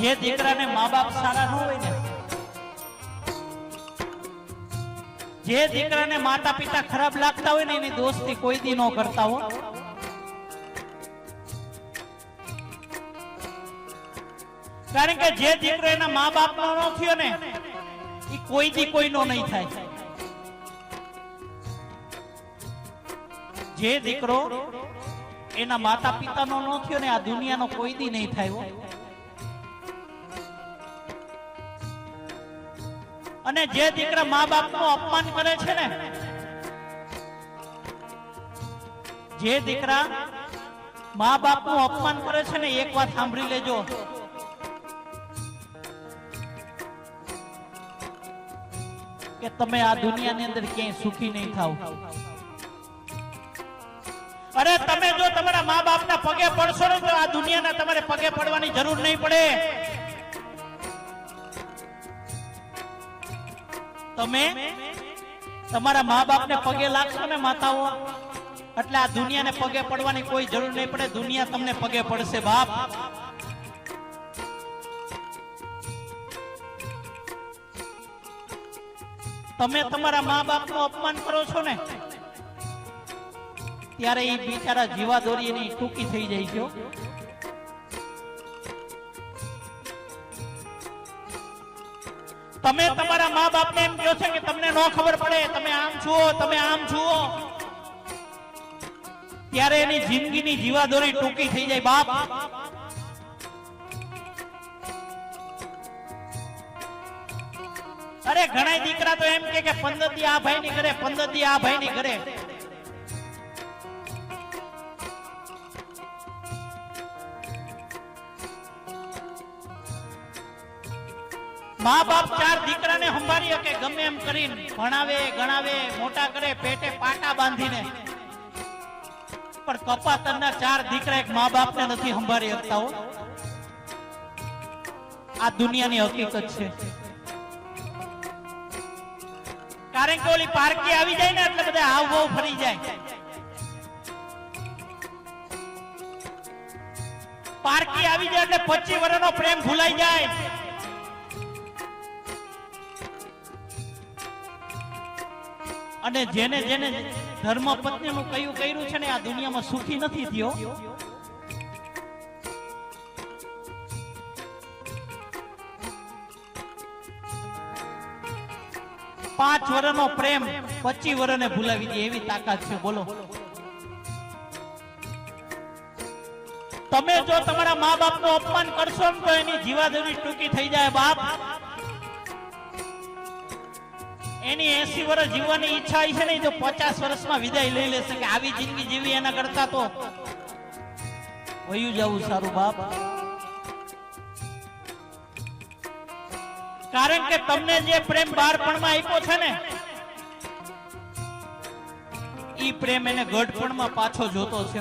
જે દીકરાને મા બાપ સારા ન હોય ને, જે દીકરાને માતા પિતા ખરાબ લાગતા હોય ને, એની દોસ્તી કોઈ દી ન કરતા હો. કારણ કે જે દીકરો એના મા બાપ નો ન થયો ને, એ કોઈ દી કોઈનો નહીં થાય. જે દીકરો એના માતા પિતાનો ન થયો ને, આ દુનિયાનો કોઈ દી નહીં થાય અને જે દીકરા મા બાપનું અપમાન કરે છે ને, જે દીકરા મા બાપનું અપમાન કરે છે ને, એક વાત સાંભળી લેજો. કે તમે આ દુનિયાની અંદર ક્યાંય સુખી નહીં થાવ. અરે તમે જો તમારા મા બાપના પગે પડશો ને, તો આ દુનિયાના તમારે પગે પડવાની જરૂર નહીં પડે. તમે તમારા મા બાપને પગે લાગશો ને માતાઓ એટલે આ દુનિયાને પગે પડવાની કોઈ જરૂર નહીં પડે, દુનિયા તમને પગે પડશે, બાપ. તમે તમારા મા બાપનું અપમાન કરો છો ને, ત્યારે એ બિચારા જીવા દોરી એની ટૂંકી થઈ જાય છે તમે તમારા મા બાપને એમ કહો છો કે તમને ન ખબર પડે, તમે આમ છો તમે આમ છો ત્યારે એની જિંદગીની જીવાદોરી ટૂંકી થઈ જાય, બાપ. અરે ઘણા દીકરા તો એમ કે પંદર દી આ ભાઈ ની કરે પંદર દી આ ભાઈ ની ઘરે. મા બાપ ચાર દીકરાને સંભાળી શકે, ગમે એમ કરીને. ભણાવે, ગણાવે, મોટા કરે, પેટે પાટા બાંધીને. પણ કપાતરના ચાર દીકરા એક મા બાપને નથી સંભાળી શકતા આ દુનિયાની હકીકત છે. કારણ કે ઓલી પારકી આવી જાય ને, એટલે બધા આવ બહુ ફરી જાય. પારકી આવી જાય એટલે પચીસ વર્ષનો પ્રેમ ભૂલાઈ જાય. અને જેને જેને ધર્મ પત્ની નું કયું કર્યું છે ને, આ દુનિયામાં સુખી નથી થયો. પાંચ વર્ષનો પ્રેમ પચી વર્ષને ભૂલાવી દે એવી તાકાત છે, બોલો. તમે જો તમારા મા બાપનું અપમાન કરશો તો એની જીવાદોરી ટૂંકી થઈ જાય, બાપ. એની એસી વર્ષ જીવવાની ઈચ્છા છે ને જો પચાસ વર્ષમાં વિદાય લઈ લેશે કે આવી જિંદગી જીવી એના કરતા તો વયું જવું સારું બાપ કારણ કે તમને જે પ્રેમ બાળપણમાં આપ્યો છે ને, ઈ પ્રેમ એને ગઢપણમાં પાછો જોતો છે.